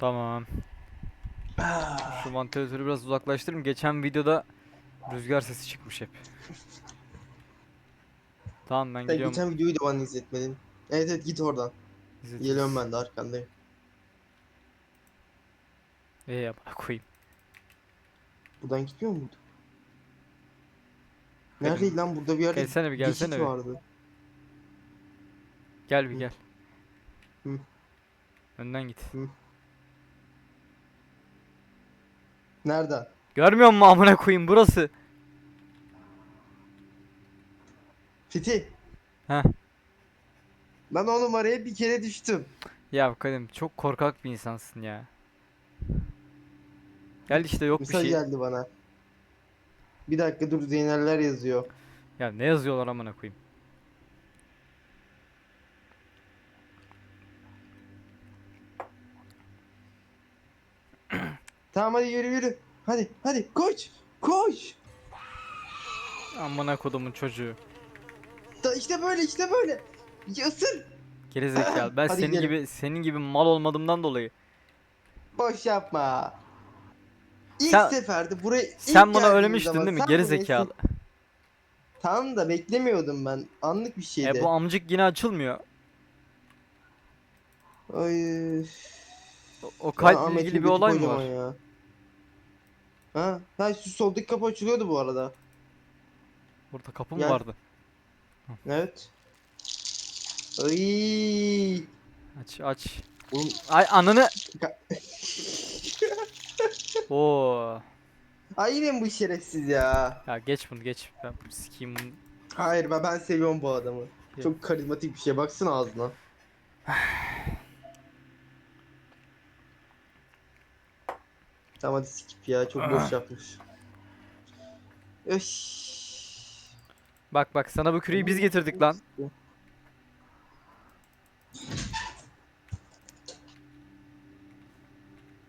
Tamam. Ah, Şu vantilatörü biraz uzaklaştırayım. Geçen videoda rüzgar sesi çıkmış hep. Tamam ben Sen gidiyorum. geçen videoyu da bana izletmedin. Evet evet git oradan. İzletirim. Geliyorum ben de arkandayım. İyi ya bana koyayım. Buradan gitmiyor muydu? Neredeydi lan burada bir yerde Gelsene bir gelsene bir. vardı. Gel bir Hı. gel. Hı. Önden git. Nereden? Görmüyor musun amına koyayım burası? Fethi. Heh. Ben o numaraya bir kere düştüm. Ya Kadim çok korkak bir insansın ya. Gel işte yok bir Mesaj şey. geldi bana. Bir dakika dur Zeyneller yazıyor. Ya ne yazıyorlar amına koyayım. Tamam hadi yürü yürü. Hadi hadi koş. Koş. Amına kodumun çocuğu. Da işte böyle işte böyle. Ya ısır. Geri zekalı. Ben Hadi senin gidelim. gibi senin gibi mal olmadığımdan dolayı. Boş yapma. İlk Sen- seferde buraya ilk Sen buna geldiğin ölemiştin zaman değil mi? sen Geri buraya- zekalı. Tamam da beklemiyordum ben. Anlık bir şeydi. E bu amcık yine açılmıyor. Ay. O, o kalple Ahmet'in ilgili bir olay mı kocaman var? Ya. Ha, ha şu soldaki kapı açılıyordu bu arada. Burada kapı mı Gel. vardı? Evet. Ay. Aç aç. Oğlum Ay ananı. Ka- Oo. Ay yine mi bu şerefsiz ya? Ya geç bunu geç. Ben sikeyim bunu. Hayır ben, ben seviyorum bu adamı. Ya. Çok karizmatik bir şey. Baksana ağzına. tamam hadi skip ya. Çok boş yapmış. Öş. Bak bak sana bu küreği biz getirdik lan.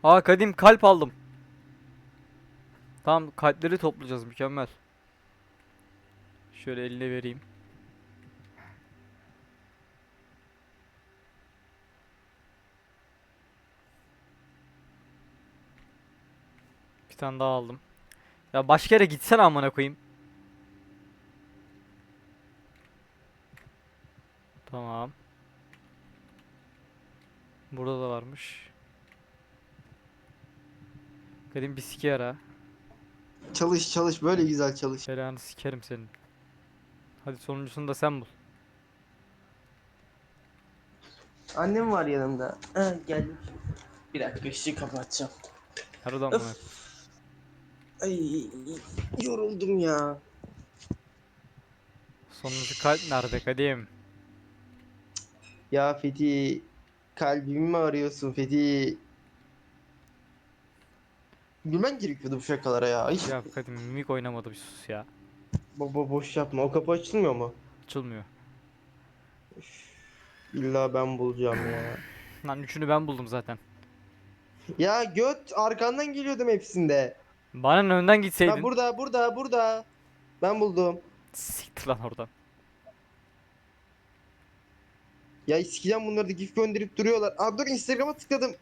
Aa kadim kalp aldım. Tamam kalpleri toplayacağız mükemmel. Şöyle eline vereyim. Bir tane daha aldım. Ya başka yere gitsene amına koyayım. Tamam. Burada da varmış. Kadim bir siki ara. Çalış çalış böyle güzel çalış. Belanı sikerim senin. Hadi sonuncusunu da sen bul. Annem var yanımda. Ha, geldim. Bir dakika ışığı kapatacağım. Nerede amına? Ay yoruldum ya. Sonuncu kalp nerede Kadim? Ya Fethi kalbimi mi arıyorsun Fethi? Gülmen gerekiyordu bu şakalara ya. Ay, Ya Kadim mimik oynamadı bir sus ya. Baba boş yapma. O kapı açılmıyor mu? Açılmıyor. İlla ben bulacağım ya. Lan üçünü ben buldum zaten. ya göt arkandan geliyordum hepsinde. Bana önden gitseydin. burada burada burada. Ben buldum. Siktir lan oradan. Ya eskiden bunları da gif gönderip duruyorlar. Aa dur Instagram'a tıkladım.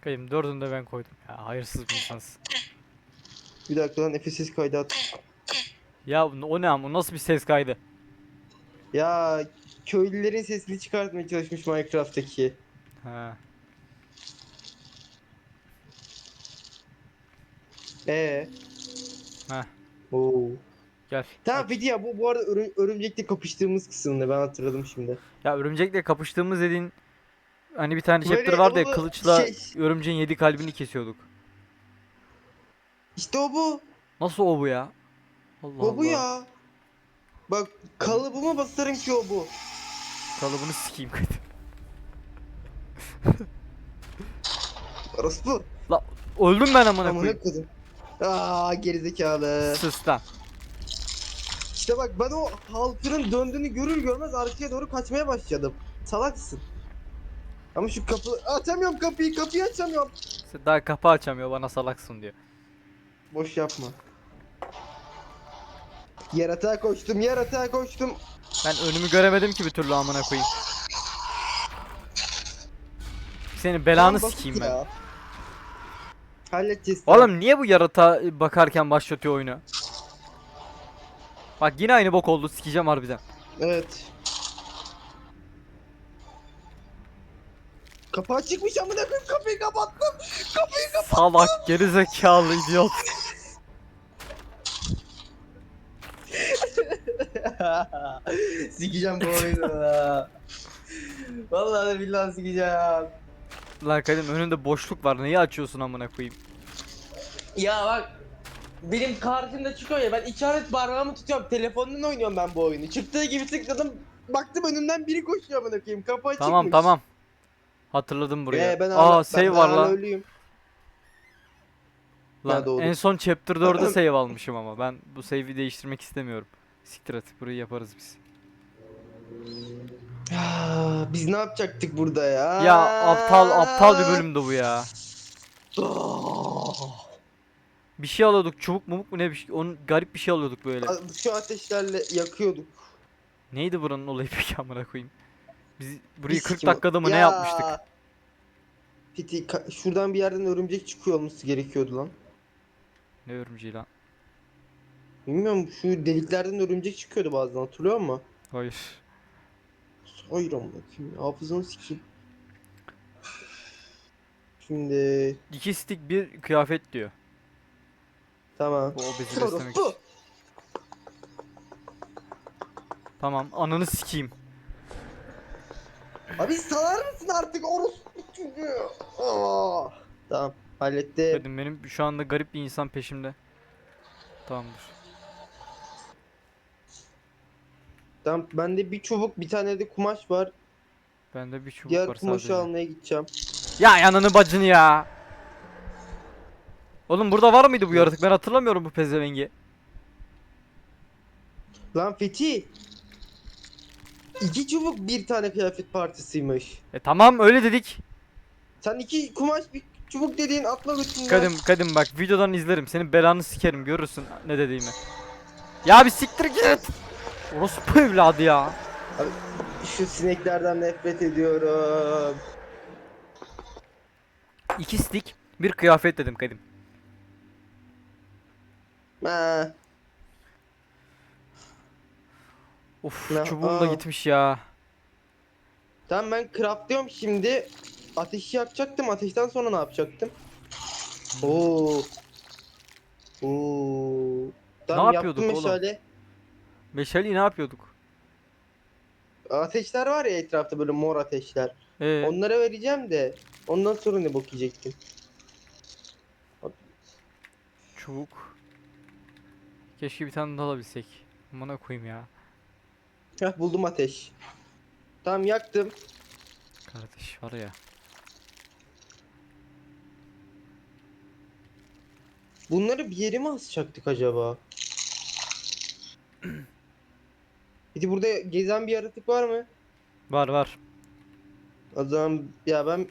Kadim dördünü de ben koydum. Ya hayırsız bir insansın. Bir dakika lan nefessiz kaydı at. Ya o ne ama nasıl bir ses kaydı? Ya köylülerin sesini çıkartmaya çalışmış Minecraft'taki. Ha. Ee. Heh. Oo. Gel. Tamam. Fethi ya bu bu arada örüm, örümcekle kapıştığımız kısımda ben hatırladım şimdi. Ya örümcekle kapıştığımız dediğin hani bir tane Böyle chapter vardı ya kılıçla şey- örümceğin yedi kalbini kesiyorduk. İşte o bu. Nasıl o bu ya? Allah O bu Allah. ya. Bak kalıbıma basarım ki o bu. Kalıbını sikeyim Kadim. Orospu. Öldüm ben amına Amına koyayım. koydum. Aa gerizekalı. Sus lan. İşte bak ben o halkının döndüğünü görür görmez arkaya doğru kaçmaya başladım. Salaksın. Ama şu kapı açamıyorum kapıyı kapıyı açamıyorum. Sen Daha kapı açamıyor bana salaksın diyor. Boş yapma. Yaratığa koştum yaratığa koştum. Ben önümü göremedim ki bir türlü amına koyayım. Senin belanı Lan basit sikeyim ben. ya. Halledeceğiz. Oğlum niye bu yaratığa bakarken başlatıyor oyunu? Bak yine aynı bok oldu sikeceğim harbiden. Evet. Kapı açıkmış amına koyayım kapıyı kapattım. Kapıyı kapattım. Salak gerizekalı idiot. sikeceğim bu oyunu. Vallahi billahi sikeceğim. Lan kadim önünde boşluk var. Neyi açıyorsun amına koyayım? Ya bak benim karşımda çıkıyor ya ben işaret parmağımı tutuyorum telefondan oynuyorum ben bu oyunu. Çıktığı gibi tıkladım baktım önümden biri koşuyor amına koyayım kapı açıkmış. Tamam tamam. Hatırladım buraya. Ee, ben hala, Aa save ben, var hala lan. ölüyüm. Lan en son chapter 4'e save almışım ama ben bu save'i değiştirmek istemiyorum. Siktir et burayı yaparız biz. Ya, biz ne yapacaktık burada ya? Ya aptal aptal bir bölümdü bu ya. Bir şey alıyorduk çubuk mumuk mu ne bir şey. Onun garip bir şey alıyorduk böyle. Şu ateşlerle yakıyorduk. Neydi buranın olayı peki amına koyayım? Biz burayı Biz 40 kim- dakikada mı ne Ya. yapmıştık? Piti şuradan bir yerden örümcek çıkıyor olması gerekiyordu lan. Ne örümceği lan? Bilmiyorum şu deliklerden örümcek çıkıyordu bazen hatırlıyor musun? Hayır. Hayır amına koyayım. Hafızanı sikeyim. Şimdi İki stick bir kıyafet diyor. tamam. Bu obezi beslemek için. Orospu. Tamam ananı sikeyim. Abi salar mısın artık orospu çocuğu? Aa. Tamam halletti. Dedim benim şu anda garip bir insan peşimde. Tamamdır. Tamam bende bir çubuk bir tane de kumaş var. Bende bir çubuk Diğer var kumaşı sadece. almaya gideceğim. Ya yanını bacını ya. Oğlum burada var mıydı bu yaratık? Ben hatırlamıyorum bu pezevengi. Lan Fethi. İki çubuk bir tane kıyafet parçasıymış. E tamam öyle dedik. Sen iki kumaş bir çubuk dediğin atla götünden. Kadim kadim bak videodan izlerim. Senin belanı sikerim görürsün ne dediğimi. Ya bir siktir git. Orospu evladı ya. Şu sineklerden nefret ediyorum. İki stick bir kıyafet dedim kadim. Ha. Of Ne- çubuğum da Aa. gitmiş ya. Tamam ben craftlıyorum şimdi. Ateşi yakacaktım. Ateşten sonra ne yapacaktım? Oo. Oo. Tamam yapıyorduk yaptım oğlum? meşale. Meşaleyi ne yapıyorduk? Ateşler var ya etrafta böyle mor ateşler. Ee, Onlara vereceğim de ondan sonra ne bok yiyecektim? çubuk. Keşke bir tane daha alabilsek. Amına koyayım ya. Heh buldum ateş. Tamam yaktım. Kardeş var ya. Bunları bir yere mi asacaktık acaba? De burada gezen bir yaratık var mı? Var var. Zaman ya ben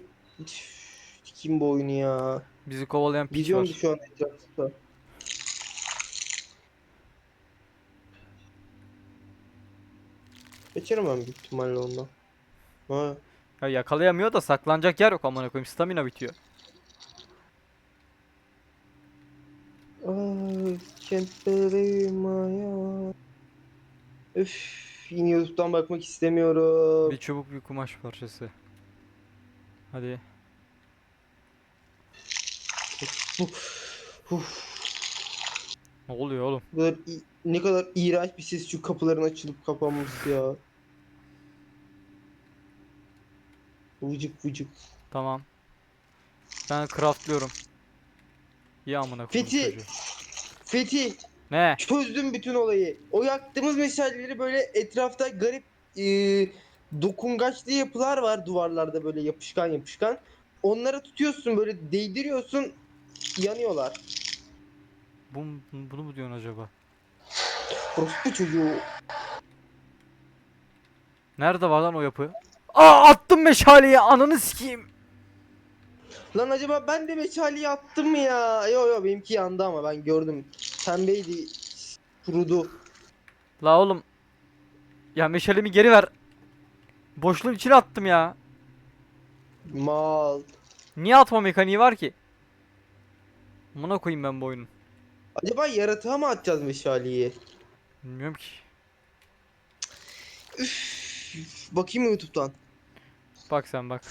kim bu oyunu ya? Bizi kovalayan piç Gidiyorum var. şu an etrafta. Geçerim ben büyük ihtimalle ondan. Ha. Ya yakalayamıyor da saklanacak yer yok amına koyayım. Stamina bitiyor. I can't believe Üf, yine YouTube'dan bakmak istemiyorum. Bir çubuk bir kumaş parçası. Hadi. Uf, Ne oluyor oğlum? bu kadar ne kadar iğrenç bir ses şu kapıların açılıp kapanması ya. Vıcık vıcık. Tamam. Ben craftlıyorum. Ya amına koyayım Fethi! Fethi Ne? çözdüm bütün olayı. O yaktığımız meşaleleri böyle etrafta garip e, dokungaçlı yapılar var duvarlarda böyle yapışkan yapışkan. Onlara tutuyorsun böyle değdiriyorsun yanıyorlar. Bu, bunu mu diyorsun acaba? Orospu çocuğu. Nerede var lan o yapı? Aa attım meşaleyi ananı sikeyim. Lan acaba ben de meşaleyi attım mı ya? Yo yo benimki yandı ama ben gördüm. Pembeydi. Kurudu. La oğlum. Ya meşalemi geri ver. Boşluğun içine attım ya. Mal. Niye atma mekaniği var ki? Amına koyayım ben bu oyunun. Acaba yaratığa mı atacağız meşaleyi? Bilmiyorum ki. Bakayım mı YouTube'dan? Bak sen bak.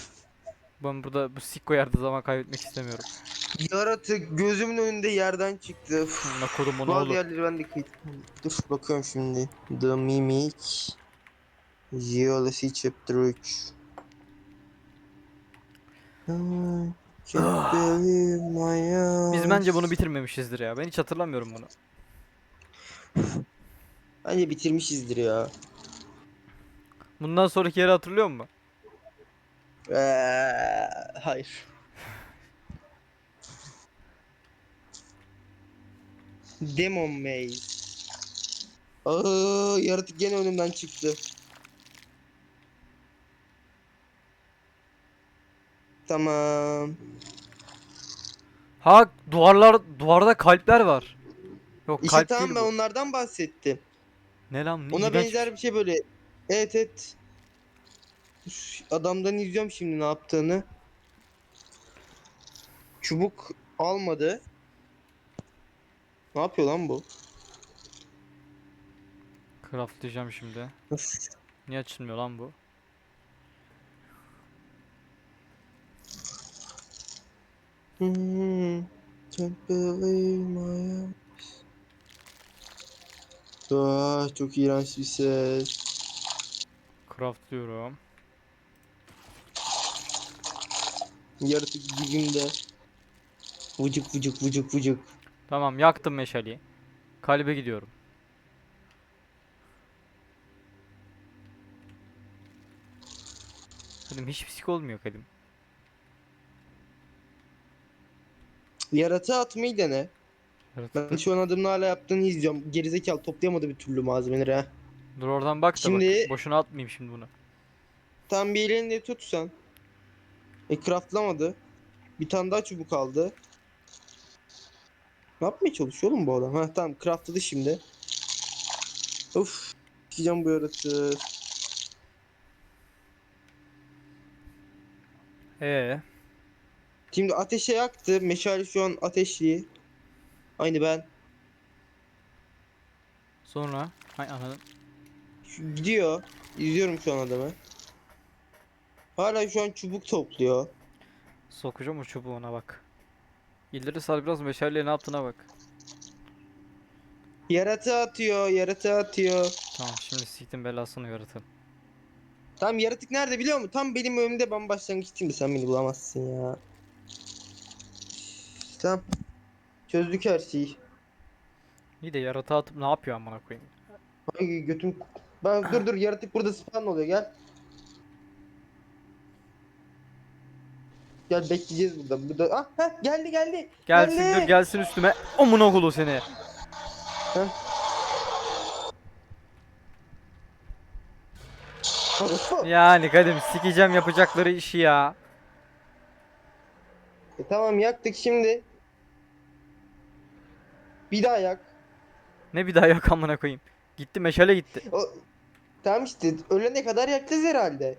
Ben burada bu sikko yerde zaman kaybetmek istemiyorum. Yaratık gözümün önünde yerden çıktı. Kodum onu Bazı oğlum. yerleri ben de kayıt. Dur bakıyorum şimdi. The Mimic. Geology Chapter 3. I can't believe my eyes. Biz bence bunu bitirmemişizdir ya. Ben hiç hatırlamıyorum bunu. Bence bitirmişizdir ya. Bundan sonraki yeri hatırlıyor musun? Eee, hayır. Demon Maze. Aa, yaratık gene önümden çıktı. Tamam. Ha duvarlar duvarda kalpler var. Yok İşte kalp tamam değil ben bu. onlardan bahsettim. Ne lan? Ne Ona iğrenç benzer bir şey böyle. Evet evet. Üf, Adamdan izliyorum şimdi ne yaptığını. Çubuk almadı. Ne yapıyor lan bu? Craftlayacağım şimdi. Niye açılmıyor lan bu? Hmm, can't believe my eyes. Ah, çok iğrenç bir ses. Craftlıyorum. Yaratık dibimde. Vıcık vıcık vıcık vıcık. Tamam yaktım meşaleyi. Kalbe gidiyorum. Kadim hiç psik olmuyor Kadim. Yaratığı atmayı dene. Yaratık- Ben şu an adımla hala yaptığını izliyorum. Gerizekalı toplayamadı bir türlü malzemeleri ha. Dur oradan bak da Şimdi- bak. Boşuna atmayayım şimdi bunu. Tam bir elinde tut sen. E craftlamadı. Bir tane daha çubuk aldı. Ne yapmaya çalışıyor oğlum bu adam? Ha tamam craftladı şimdi. Of. Sikeceğim bu yaratığı. Ee, Şimdi ateşe yaktı. Meşale şu an ateşli. Aynı ben. sonra hay anladım. Şu- gidiyor. İzliyorum şu an adamı. Hala şu an çubuk topluyor. Sokacağım o çubuğuna bak. İleri sar biraz meşaleyle ne yaptığına bak. Yaratığı atıyor, yaratığı atıyor. Tamam şimdi siktim belasını yaratın. Tam yaratık nerede biliyor musun? Tam benim önümde ben başlangıçtayım sen beni bulamazsın ya. Tamam. Çözdük her şeyi. İyi de yaratığa atıp ne yapıyor amına koyayım. Ay götüm. Ben dur dur yaratık burada spawn oluyor gel. Gel bekleyeceğiz burada. Burada ah heh, geldi geldi. Gelsin Geldi. dur gelsin üstüme. Amına kulu seni. Orospu. Yani Kadim sikeceğim yapacakları işi ya. E, tamam yaktık şimdi. Bir daha yak. Ne bir daha yok amına koyayım. Gitti meşale gitti. O... Tamam işte ölene kadar yakacağız herhalde.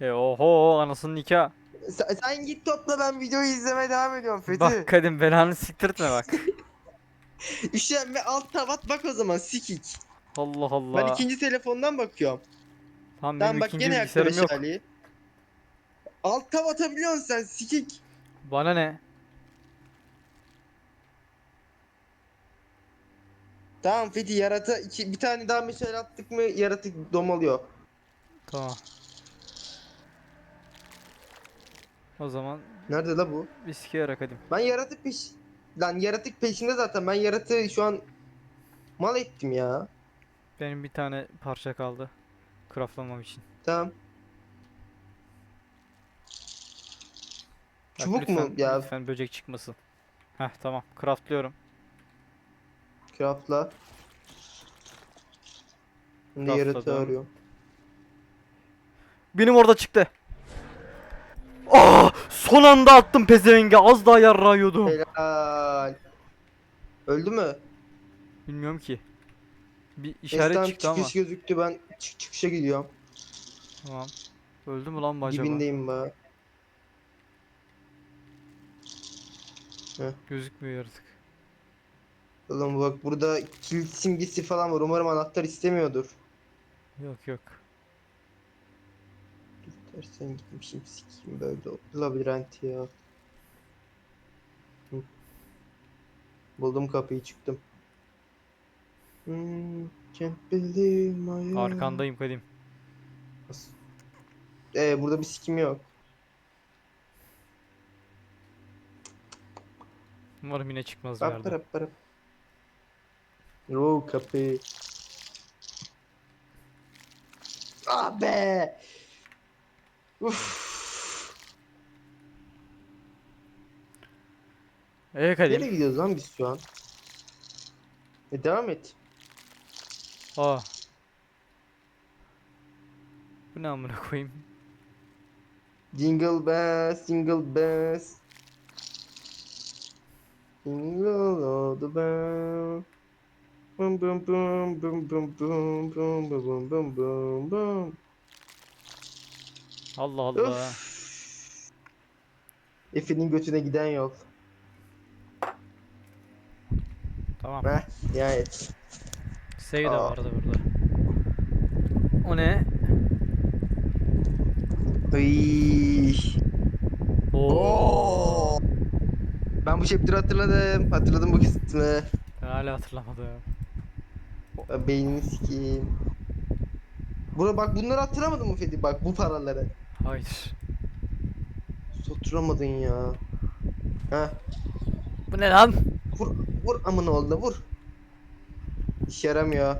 E oho anasının nikah. Sen, sen git topla ben videoyu izlemeye devam ediyorum Fethi. Bak Kadim belanı siktirtme bak. Üşenme alt tavat bak o zaman sikik. Allah Allah. Ben ikinci telefondan bakıyorum. Tamam benim bak ikinci gene bilgisayarım yok. meşaleyi. Alt tav atabiliyorsun sen sikik. Bana ne? Tamam Fethi yarata iki, bir tane daha meşale attık mı yaratık domalıyor. Tamam. O zaman Nerede la bu? bir sikeyerek Kadim. Ben yaratık peş... Lan yaratık peşinde zaten ben yaratığı şu an mal ettim ya. Benim bir tane parça kaldı. Craftlamam için. Tamam. Bak Çubuk mu lütfen, ya? Lütfen böcek çıkmasın. Heh tamam. Craftlıyorum. Craftla. Şimdi yaratığı Craftladım. arıyorum. Benim orada çıktı. Aa, son anda attım pezevenge. Az daha yarrağıyordum. Helal. Öldü mü? Bilmiyorum ki. Bir işaret Esten çıktı ama. çıkış gözüktü ben çık çıkışa gidiyorum. Tamam. Öldü mü lan bu acaba? Dibindeyim. Heh. Gözükmüyor artık. Oğlum bak burada kilit simgesi falan var. Umarım anahtar istemiyordur. Yok yok. Dersen gitmişim sikeyim böyle labirent ya. Hı. Buldum kapıyı çıktım. Hmm, can't believe my eyes. Arkandayım Kadim. Ee, burada bir sikim yok. Umarım yine çıkmaz bir Bap yerden. barap barap. Oo kapı. Ah be. Uf. Ee Kadim. Nereye gidiyoruz lan biz şu an? E, devam et. Aa. Bu ne amına koyayım? Jingle bells, jingle bells. Jingle all the bells. Bum bum bum bum bum bum bum bum bum bum bum. Allah Allah. Öf. Efe'nin götüne giden yol. Tamam. Heh, nihayet. Save de Aa. vardı burada. O ne? Iy. Oo. Ben bu chapter'ı hatırladım. Hatırladım bu kısmı. Ben hala hatırlamadım. Ben beynini sikeyim. Bura bak bunları hatırlamadın mı Fedi? Bak bu paraları. Hayır. Soturamadın ya. Heh. Bu ne lan? Vur, vur amına oldu vur. İşe yaramıyor.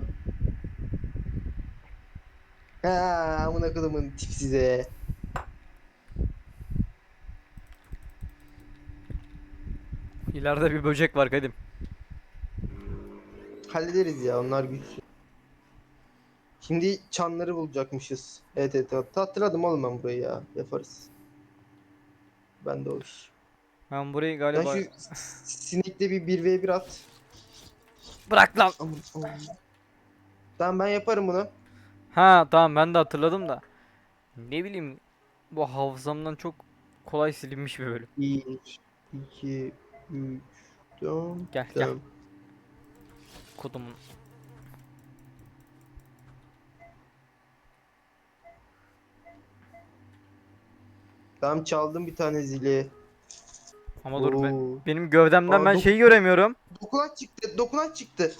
Ha amına kodumun tip size. İleride bir böcek var Kadim. Hallederiz ya onlar güçsüz. Şimdi çanları bulacakmışız. Evet evet hat- hatırladım oğlum ben burayı ya. Yaparız. Ben de o iş. Ben burayı Ben galiba... şu s- sinekle bir 1v1 at. Bırak lan. Aman, aman. Tamam ben yaparım bunu. Ha tamam ben de hatırladım da. Ne bileyim bu hafızamdan çok kolay silinmiş bir bölüm. 1, 2, 3, 4, Gel gel kodumun. Tamam çaldım bir tane zili. Ama dur ben, Oo. benim gövdemden Aa, ben dok- şeyi göremiyorum. Dokunaç çıktı. Dokunaç çıktı.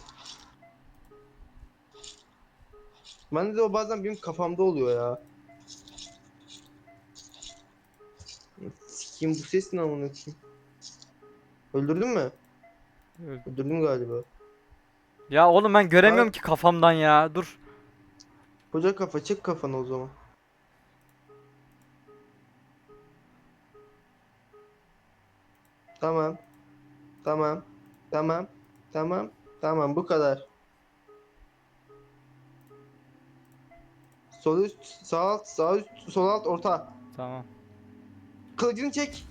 Bende de o bazen benim kafamda oluyor ya. Sikiyim bu ses ne amına koyayım? Öldürdün mü? Öldüm. Öldürdüm galiba. Ya oğlum ben göremiyorum ki kafamdan ya. Dur. Koca kafa çek kafanı o zaman. Tamam. Tamam. Tamam. Tamam. Tamam bu kadar. Sol üst, sağ alt, sağ üst, sol alt, orta. Tamam. Kılıcını çek.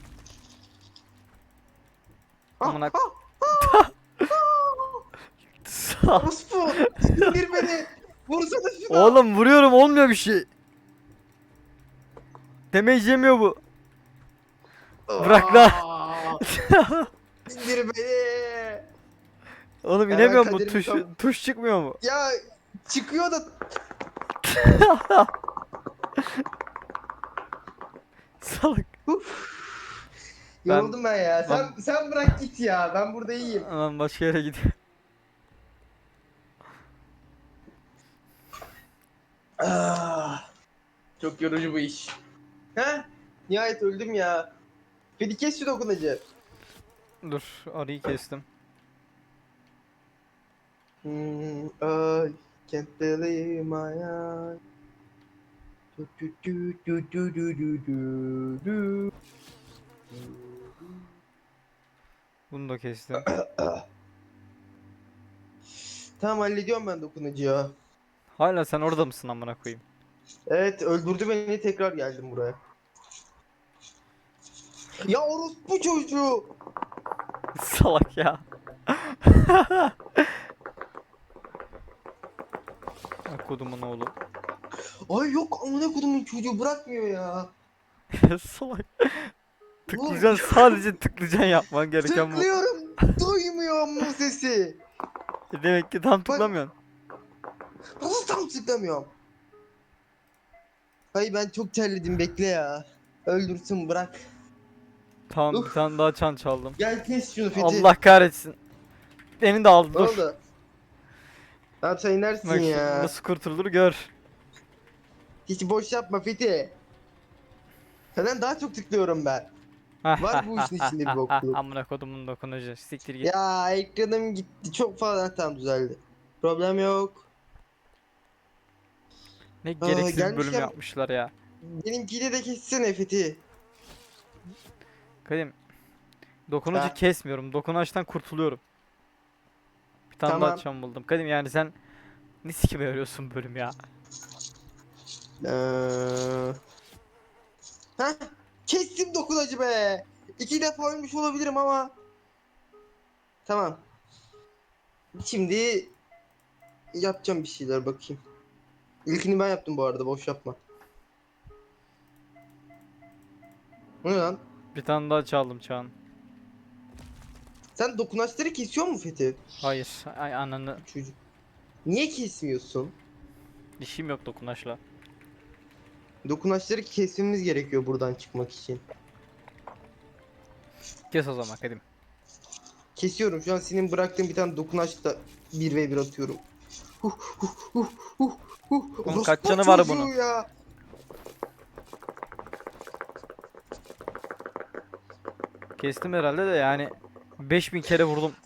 Ah, Amına- ah, Sağ- orospu. İndir beni. Vursana şunu. oğlum vuruyorum olmuyor bir şey. Damage yemiyor bu. bırak lan. İndir beni. Oğlum inemiyor mu? kaderimi Tuş, tam- tuş çıkmıyor mu? Ya çıkıyor da Salak. Ben- yoruldum ben ya. Sen sen bırak git ya. Ben burada iyiyim. Aman başka yere gidiyor. Ah, çok yorucu bu iş. He? Nihayet öldüm ya. Fedi kes şu dokunacı. Dur arıyı kestim. Hmm, I can't believe my eyes. Du, du, du, du, du, du, du, du, du. Bunu da kestim. Tamam hallediyorum ben dokunucu ya. Hala sen orada mısın amına koyayım? Evet öldürdü beni tekrar geldim buraya. Ya orospu çocuğu. Salak ya. Kodumun oğlu. Ay yok amına kodumun çocuğu bırakmıyor ya. Salak. Tıklayacaksın sadece tıklayacaksın yapman gereken bu. Tıklıyorum. Duymuyorum bu sesi. E Demek ki tam tıklamıyorsun. Nasıl tam tıklamıyorum? Ay ben çok terledim bekle ya. Öldürsün bırak. Tamam bir Uf. tane daha çan çaldım. Gel kes şunu Fethi. Allah kahretsin. Beni de aldı Ne dur. oldu? Sen inersin Bak ya. nasıl kurtulur gör. Hiç boş yapma Fethi. Senden daha çok tıklıyorum ben. Var bu işin içinde bir bokluk. Amına kodumun dokunucu. Siktir git. Ya ekranım gitti. Çok fazla tam düzeldi. Problem yok. Ne gereksiz bir bölüm gelmişken- yapmışlar ya. Benimkiyle de kessene Fethi. Kadim. Dokunucu Ha. kesmiyorum. Dokunaçtan kurtuluyorum. Bir tane daha Tamam. çan buldum. Kadim yani sen ne sikime yarıyorsun bölüm ya? Ee... Heh, kestim dokunacı be. İki defa ölmüş olabilirim ama. Tamam. Şimdi yapacağım bir şeyler bakayım. İlkini ben yaptım bu arada boş yapma. Bu ne lan? Bir tane daha çaldım çağın. Sen dokunaçları kesiyor mu Fethi? Hayır. Ay ananı. Çocuk. Niye kesmiyorsun? İşim yok dokunaçla. Dokunaçları kesmemiz gerekiyor buradan çıkmak için. Kes o zaman Kadim. Kesiyorum. Şu an senin bıraktığın bir tane dokunaçla 1 ve 1 atıyorum. Huh, huh, huh, huh, huh. Oğlum kaç canı var bunun? Ya. Kestim herhalde de yani 5000 kere vurdum.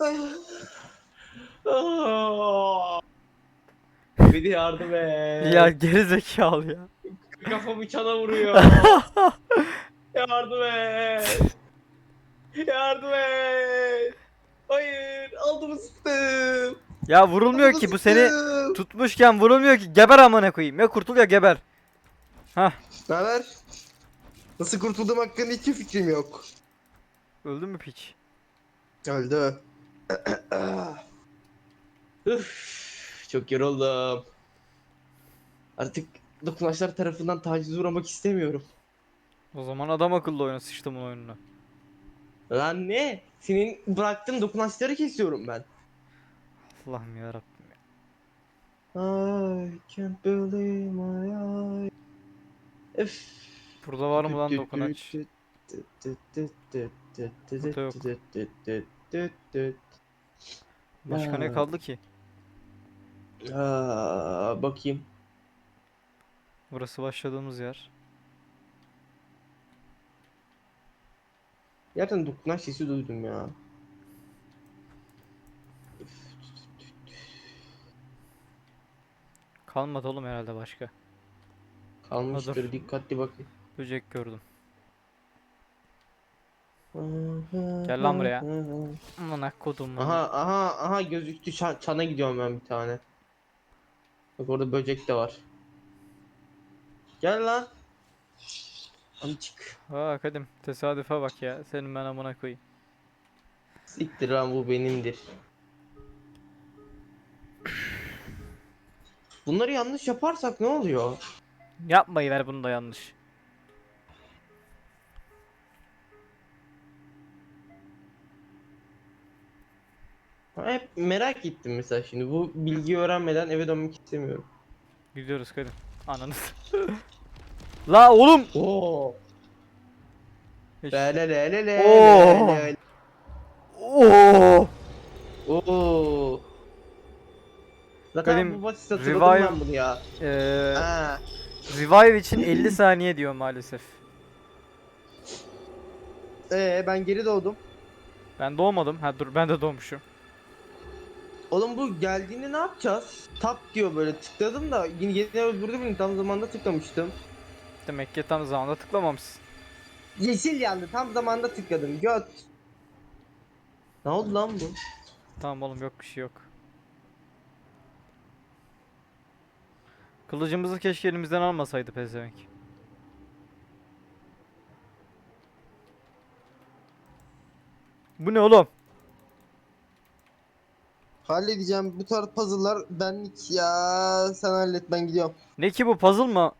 Bir de yardım et. Ya geri zekalı ya. Kafamı çana vuruyor. yardım et. Yardım et. Hayır aldım sıktım. Ya vurulmuyor ki bu seni tutmuşken vurulmuyor ki. Geber amına koyayım. Ya kurtul ya geber. Ne haber? Nasıl kurtuldum hakkında hiçbir fikrim yok. Öldün mü piç? Öldü. Üf, çok yoruldum. Artık dokunaçlar tarafından taciz uğramak istemiyorum. O zaman adam akıllı oyna sıçtım bu oyununu. Lan ne? Senin bıraktığın dokunaçları kesiyorum ben. Allah'ım yarabbim. ya. I can't believe my eyes. Öf. Burada var mı lan dokunaç? Yok. Başka ne Ya. kaldı ki? Aa, bakayım. Burası başladığımız yer. Yerden dokunaç sesi duydum ya. Kalmadı oğlum herhalde başka. Kalmıştır dikkatli bakın. Böcek gördüm. Gel lan buraya. Amına kodum. Aha aha aha gözüktü Çan- çana gidiyorum ben bir tane. Bak orada böcek de var. Gel lan. Amcık. Ha Kadim tesadüfe bak ya. Senin ben amına koyayım. Siktir lan bu benimdir. Bunları yanlış yaparsak ne oluyor? Yapmayı ver bunu da yanlış. Hep merak ettim mesela şimdi bu bilgiyi öğrenmeden eve dönmek istemiyorum. Gidiyoruz Kadim. Ananı. La oğlum. Oo. Hiç- Le le le le le Oo. le le. Oo. Oo. Zaten Benim bu basit hatırladım revive- ben bunu ya. Ee, Ha. revive için 50 saniye diyor maalesef. Ee ben geri doğdum. Ben doğmadım. Ha dur ben de doğmuşum. Oğlum bu geldiğinde ne yapacağız? Tap diyor böyle tıkladım da yine yine öldürdü beni tam zamanda tıklamıştım. Demek ki tam zamanda tıklamamışsın. Yeşil yandı tam zamanda tıkladım göt. Ne oldu lan bu? Tamam oğlum yok bir şey yok. Kılıcımızı keşke elimizden almasaydı pezevenk. Bu ne oğlum? Halledeceğim. Bu tarz puzzle'lar benlik ya. Sen hallet ben gidiyorum. Ne ki bu puzzle mı?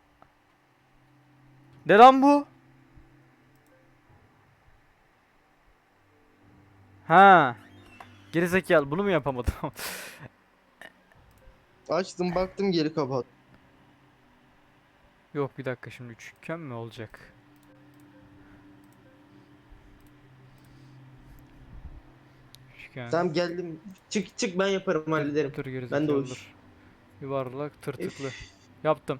Ne lan bu? Ha. Gerizekalı bunu mu yapamadım? Açtım baktım geri kapat. Yok bir dakika şimdi üçgen mi olacak? Üçgen. Tamam geldim. Çık çık ben yaparım hallederim. Dur Ben de o iş. Yuvarlak tırtıklı. Üf. Yaptım.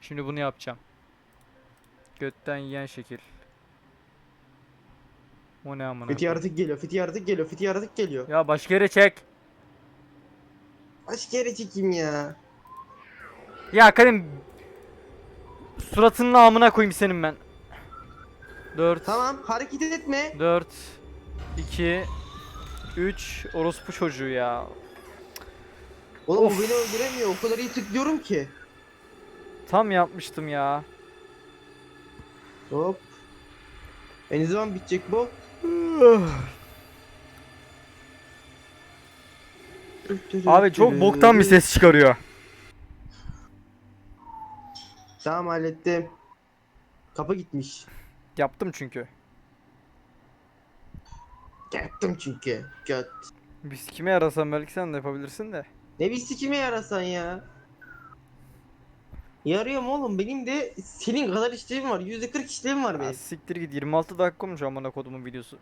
Şimdi bunu yapacağım. Götten yiyen şekil. O ne amına Fiti yaratık geliyor. Fiti yaratık geliyor. Fiti yaratık geliyor. Ya başka yere çek. Başka yere çekeyim ya. Ya Karim suratının amına koyayım senin ben. 4 Tamam hareket etme. 4 2 3 orospu çocuğu ya. Oğlum Of. bu beni öldüremiyor. O kadar iyi tıklıyorum ki. Tam yapmıştım ya. Hop. E ne zaman bitecek bu? Abi çok boktan bir ses çıkarıyor. Tamam hallettim. Kapı gitmiş. Yaptım çünkü. Yaptım çünkü. Göt. Biz kime yarasam belki sen de yapabilirsin de. Ne bir sikime yarasan ya. Yarıyorum oğlum benim de senin kadar işlevim var. %40 işlevim var Ya benim. siktir git 26 dakika olmuş amına kodumun videosu.